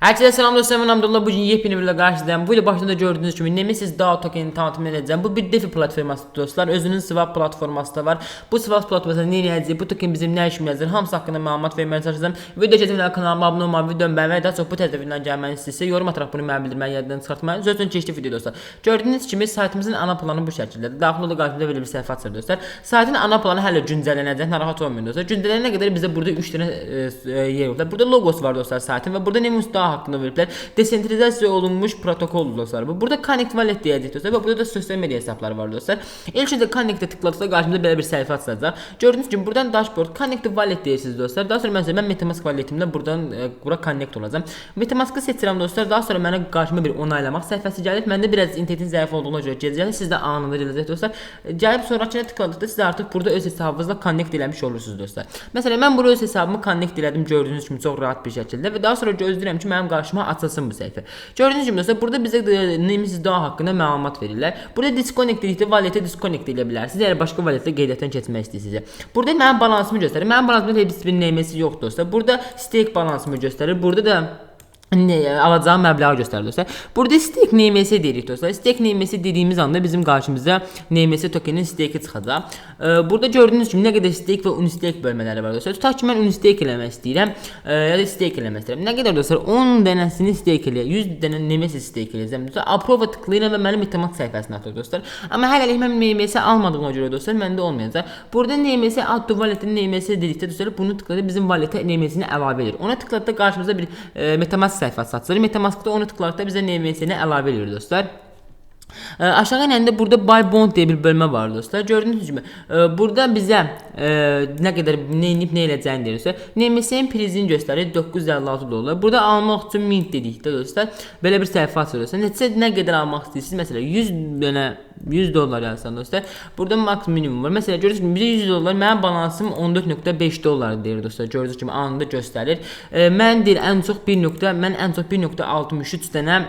Herkese selam dostlar ben Abdullah bugün yepyeni bir karşınızdayım. Bu ile başında gördüğünüz gibi Nemesis DAO tokenini tanıtım edeceğim. Bu bir DeFi platforması dostlar. Özünün Swap platforması da var. Bu Swap platformasında ne edəcək, bu token bizim nə işimizdir, hamısı haqqında məlumat verməyə çalışacağım. Video keçədən kanalıma abunə olmağı, videomu bəyənməyi, daha çox bu tərəfindən gəlməni istəyirsə yorum ataraq bunu mənə bildirməyi yaddan çıxartmayın. Sözün keçdi video dostlar. Gördüyünüz kimi saytımızın ana planı bu şəkildədir. Daxil oldu qarşımda belə bir səhifə açır dostlar. Saytın ana planı hələ güncəllənəcək, narahat olmayın dostlar. Güncəllənənə qədər bizə burada 3 dənə e, e, yer var. Burada logos var dostlar saytın və burada Nemus daha haqqında veriblər. Desentralizasiya olunmuş protokol dostlar. Bu burada Connect Wallet deyəcək dostlar və burada da sosial media hesabları var dostlar. İlk öncə Connect-ə tıkladıqda qarşımıza belə bir səhifə açılacaq. Gördüyünüz kimi buradan dashboard Connect Wallet deyirsiniz dostlar. Daha sonra məsələn mən MetaMask walletimlə buradan e, bura connect olacağam. MetaMask-ı seçirəm dostlar. Daha sonra mənə qarşıma bir onaylamaq səhifəsi gəlir. Məndə biraz internetin zəif olduğuna görə gedəcək. Sizdə anında gələcək dostlar. E, Gəlib sonrakına tıkladıqda siz artıq burada öz hesabınızla connect eləmiş olursunuz dostlar. Məsələn mən bura öz hesabımı connect elədim gördüyünüz kimi çox rahat bir şəkildə və daha sonra gözləyirəm ki, mənim qarşıma açılsın bu səhifə. Gördüyünüz kimi dostlar burada bizə e, Nemesis daha haqqında məlumat verirlər. Burada disconnect dedikdə wallet-ə disconnect edə bilərsiniz. Yəni başqa wallet-ə qeydiyyatdan keçmək istəyirsinizsə. Burada mənim balansımı göstərir. Mənim balansımda heç bir Nemesis yoxdur dostlar. Burada stake balansımı göstərir. Burada da ne, alacağım məbləği göstərir dostlar. Burada stake NMS deyirik dostlar. Stake NMS dediyimiz anda bizim qarşımıza NMS tokenin stake çıxacaq. Ee, burada gördüyünüz kimi nə qədər stake və unstake bölmələri var dostlar. Tutaq ki mən unstake eləmək istəyirəm, e, ya da stake eləmək istəyirəm. Nə qədər dostlar? 10 dənəsini stake eləyə, 100 dənə NMS stake eləyəcəm dostlar. Approve tıklayıram və mənim MetaMask səhifəsinə atır dostlar. Amma hələlik mən NMS almadığıma görə dostlar məndə olmayacaq. Burada NMS add to wallet-in NMS dedikdə dostlar bunu tıkladı bizim wallet-ə NMS-ni əlavə edir. Ona tıkladıqda qarşımıza bir e, MetaMask səhifəsi açılır. MetaMask-da onu tıkladıqda bizə NMS-ni əlavə edir dostlar. E, aşağı inəndə burada buy bond deyə bir bölmə var dostlar. Gördüyünüz kimi e, burada bizə e, nə qədər nə edib nə eləcəyini deyir dostlar. NMS-in prizini göstərir 956 dollar. Burada almaq üçün mint dedikdə dostlar belə bir səhifə açılır dostlar. Neçə nə qədər almaq istəyirsiniz? Məsələn 100 dənə 100 dollar yazsan dostlar. Burada max minimum var. Məsələn görürsünüz kimi bizə 100 dollar, mənim balansım 14.5 dollar deyir dostlar. Gördüyünüz kimi anında göstərir. E, mən deyir ən çox 1. nöqtə, mən ən çox 1.63 dənə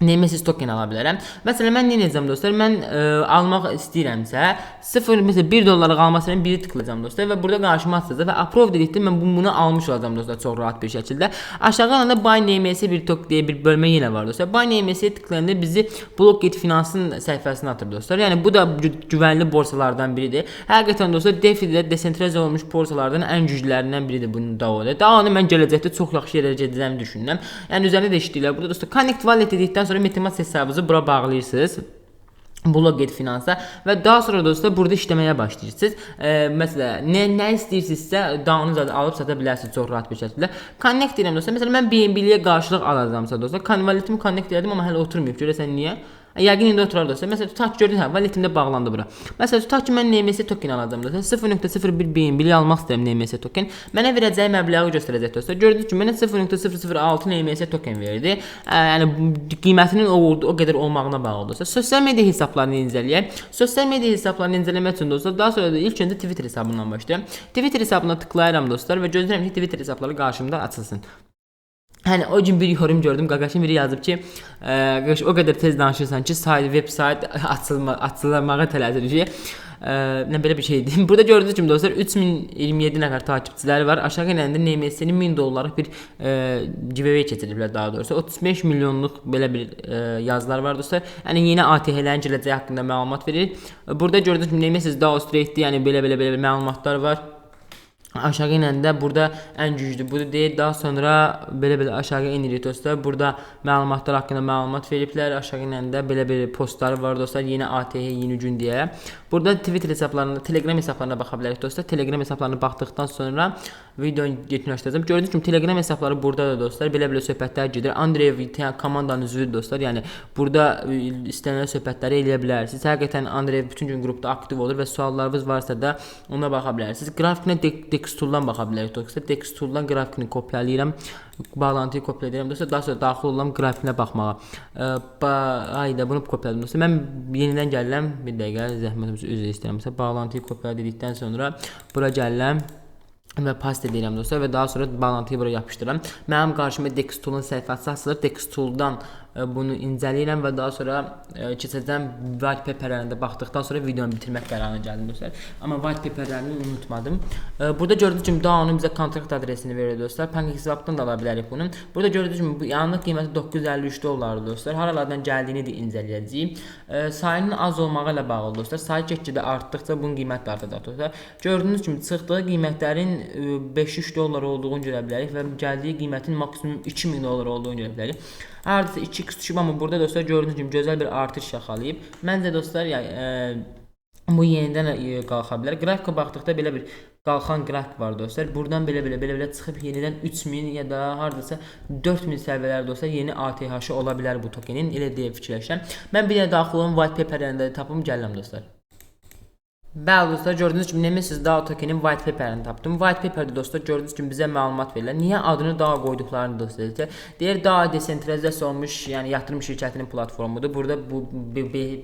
Nemesis token ala bilərəm. Məsələn mən nə edəcəm dostlar? Mən ə, almaq istəyirəmsə 0 məsələn 1 dollarlıq almasına biri tıklayacağam dostlar və burada qarşıma açacaq və approve dedikdə mən bu- bunu almış olacağam dostlar çox rahat bir şəkildə. Aşağı anda buy NMS bir tok deyə bir bölmə yenə var dostlar. Buy NMS-yə tıklayanda bizi Blockgate Finansın səhifəsinə atır dostlar. Yəni bu da gü- güvənli borsalardan biridir. Həqiqətən dostlar DeFi-də desentralize olmuş borsalardan ən güclərindən biridir bunun DAO-da. DAO-nu mən gələcəkdə çox yaxşı yerlərə gedəcəyimi düşünürəm. Yəni üzərində də işləyirlər. Burada dostlar Connect Wallet dedikdən sonra MetaMask hesabınızı bura bağlayırsınız. Bloget finansa və daha sonra dostlar burada işləməyə başlayırsınız. E, məsələn, nə nə istəyirsinizsə dağınızı alıb sata bilərsiniz çox rahat bir şəkildə. Connect edirəm dostlar. Məsələn, mən BNB-yə qarşılıq alacağamsa dostlar, konvertimi connect elədim amma hələ oturmayıb. Görəsən niyə? Yəqin indi oturar dostlar. Məsələn, tutaq ki, gördün hə, valetimdə bağlandı bura. Məsələn, tutaq ki, mən NMS token alacağam dostlar. 0.01 BNB almaq istəyirəm NMS token. Mənə verəcəyi məbləği göstərəcək dostlar. Gördünüz ki, mənə 0.006 NMS token verdi. Ə, yəni qiymətinin o, o qədər olmağına bağlı dostlar. Sosial media hesablarını incələyək. Sosial media hesablarını incələmək üçün dostlar, daha sonra da ilk öncə Twitter hesabından başlayıram. Twitter hesabına tıklayıram dostlar və gözləyirəm ki, Twitter hesabları qarşımda açılsın. Hani o gün bir yorum gördüm. Qaqaşın biri yazıb ki, Qaqaş o qədər tez danışırsan ki, sayt, veb sayt açılma, açılmağa tələsir. E, nə belə bir şeydir. Burada gördüyünüz kimi dostlar 3027 nəfər takipçiləri var. Aşağı inəndə NMS-nin 1000 dollarlıq bir e, giveaway keçiriblər daha doğrusu. 35 milyonluq belə bir e, yazılar var dostlar. Yəni yeni ATH-lərin gələcəyi haqqında məlumat verir. Burada gördüyünüz kimi NMS daha straight yəni belə belə belə məlumatlar var. Aşağı inəndə burada ən güclü budur deyir. Daha sonra belə-belə aşağı enirik dostlar. Burada məlumatlar haqqında məlumat veriblər. Aşağı inəndə belə-belə postları var dostlar. Yeni ATH yeni gün deyə. Burada Twitter hesablarına, Telegram hesablarına baxa bilərik dostlar. Telegram hesablarına baxdıqdan sonra videonu yekunlaşdıracağam. Gördüyünüz kimi Telegram hesabları burada da dostlar. Belə-belə söhbətlər gedir. Andreev komandanın üzvüdür dostlar. Yəni burada e, istənilən söhbətləri eləyə bilərsiniz. Həqiqətən Andreev bütün gün qrupda aktiv olur və suallarınız varsa da ona baxa bilərsiniz. Qrafikinə Dextool-dan baxa bilərik dostlar. Dextool-dan qrafikini kopyalayıram, bağlantıyı kopyalayıram dostlar. Daha sonra daxil oluram qrafikinə baxmağa. Ə, ba ayda bunu kopyaladım dostlar. Mən yenidən gəlirəm. Bir dəqiqə zəhmətimizi üzr istəyirəmsə bağlantıyı kopyala dedikdən sonra bura gəlirəm və past edirəm dostlar və daha sonra bağlantıyı bura yapışdırıram. Mənim qarşıma Dextool-un səhifəsi açılır. Dextool-dan e, bunu incələyirəm və daha sonra e, keçəcəm white paperlərinə də baxdıqdan sonra videonu bitirmək qərarına gəldim dostlar. Amma white paperlərini unutmadım. E, burada gördüyünüz kimi Daun'un bizə kontrakt adresini verir dostlar. PancakeSwap'dan da ala bilərik bunu. Burada gördüyünüz kimi bu anlıq qiyməti 953 dollardır dostlar. Haralardan gəldiyini də incələyəcəyik. E, sayının az olmağı ilə bağlı dostlar. Sayı getdikcə artdıqca bunun qiyməti də artacaq dostlar. Gördüyünüz kimi çıxdığı qiymətlərin e, 5-3 dollar olduğunu görə bilərik və gəldiyi qiymətin maksimum 2000 dollar olduğunu görə bilərik. Hardasa 2x düşüb amma burada dostlar gördüyünüz kimi gözəl bir artış yaxalayıb. Məncə dostlar ya e, bu yenidən e, qalxa bilər. Qrafikə baxdıqda belə bir qalxan qrafik var dostlar. Buradan belə-belə belə-belə çıxıb yenidən 3000 ya da hardasa 4000 səviyyələrdə olsa yeni ATH ola bilər bu tokenin. Elə deyə fikirləşirəm. Mən bir də daxil olum white paperlərində tapım gəlirəm dostlar. Bəli dostlar, gördüyünüz kimi Nemesis DAO tokenin white paperini tapdım. White paperdə dostlar gördüyünüz kimi bizə məlumat verirlər. Niyə adını DAO qoyduqlarını dostlar. deyir. Deyir DAO desentralizasiya olmuş, yəni yatırım şirkətinin platformudur. Burada bu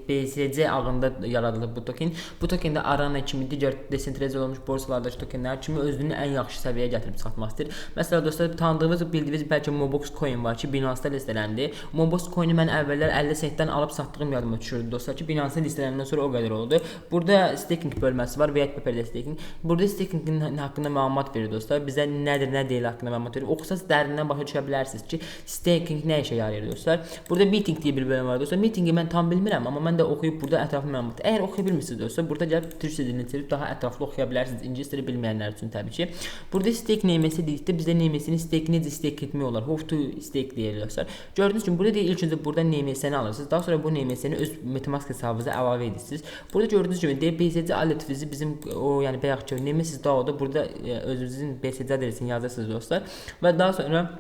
BSC ağında yaradılıb bu token. Bu token də Arana kimi digər desentralizasiya olmuş borsalardakı tokenlər kimi özünü ən yaxşı səviyyəyə gətirib çıxartmaq istəyir. Məsələn dostlar, tanıdığınız, bildiyiniz bəlkə Mobox coin var ki, Binance-da listələndi. Mobox coin-i mən əvvəllər 50 sentdən alıb satdığım yadıma düşürdü dostlar ki, Binance-da listələndən sonra o qədər oldu. Burada staking bölməsi var, paper staking. Burada stakingin haqqında məlumat verir dostlar. Bizə nədir, nə deyil haqqında məlumat verir. Oxusaz dərindən başa düşə bilərsiniz ki, staking nə işə yarayır dostlar. Burada meeting deyə bir bölüm var dostlar. Meetingi mən tam bilmirəm, amma mən də oxuyub burada ətraflı məlumat. Əgər oxuya bilmirsiniz dostlar, burada gəlib türkçə dilini çevirib daha ətraflı oxuya bilərsiniz. İngilis dili bilməyənlər üçün təbii ki. Burada stake neməsi dedikdə bizdə neməsini stake necə stake etmək olar? How to stake deyilir dostlar. Gördüyünüz kimi burada deyil ilk öncə burada neməsini alırsınız. Daha sonra bu neməsini öz MetaMask hesabınıza əlavə edirsiniz. Burada gördüyünüz kimi DBSC aletinizi bizim o yəni bayaqki Nemesis DAO-da burada e, özünüzün BSC adresini yazırsınız dostlar və daha sonra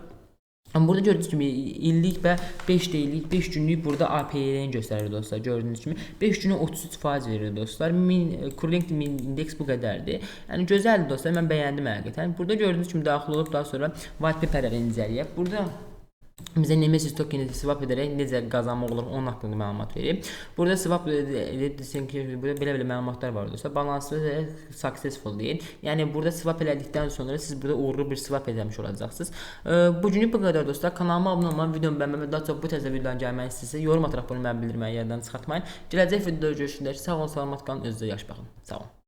burada gördüyünüz kimi illik və 5 deyillik 5 günlük burada APY-ni göstərir dostlar. Gördüyünüz kimi 5 günə 33% verir dostlar. Min current min indeks bu qədərdir. Yəni gözəldir dostlar. Mən bəyəndim həqiqətən. Burada gördüyünüz kimi daxil olub daha sonra white paper-ləri incələyək. Burada bizə Nemesis tokeni swap edərək necə qazanmaq olur onun haqqında məlumat verib. Burada swap edirsən ki, burada belə-belə məlumatlar var dostlar. Balanslı successful deyil. Yəni burada swap elədikdən sonra siz burada uğurlu bir swap etmiş olacaqsınız. E, bu günlük bu qədər dostlar. Kanalıma abunə olmağı, videomu bəyənməyi daha çox bu təzə videoların gəlməyini istəyirsə, yorum ataraq bunu mənə bildirməyi yerdən çıxartmayın. Gələcək videoda görüşəndə sağ olun, salamat qalın, özünüzə yaxşı baxın. Sağ olun.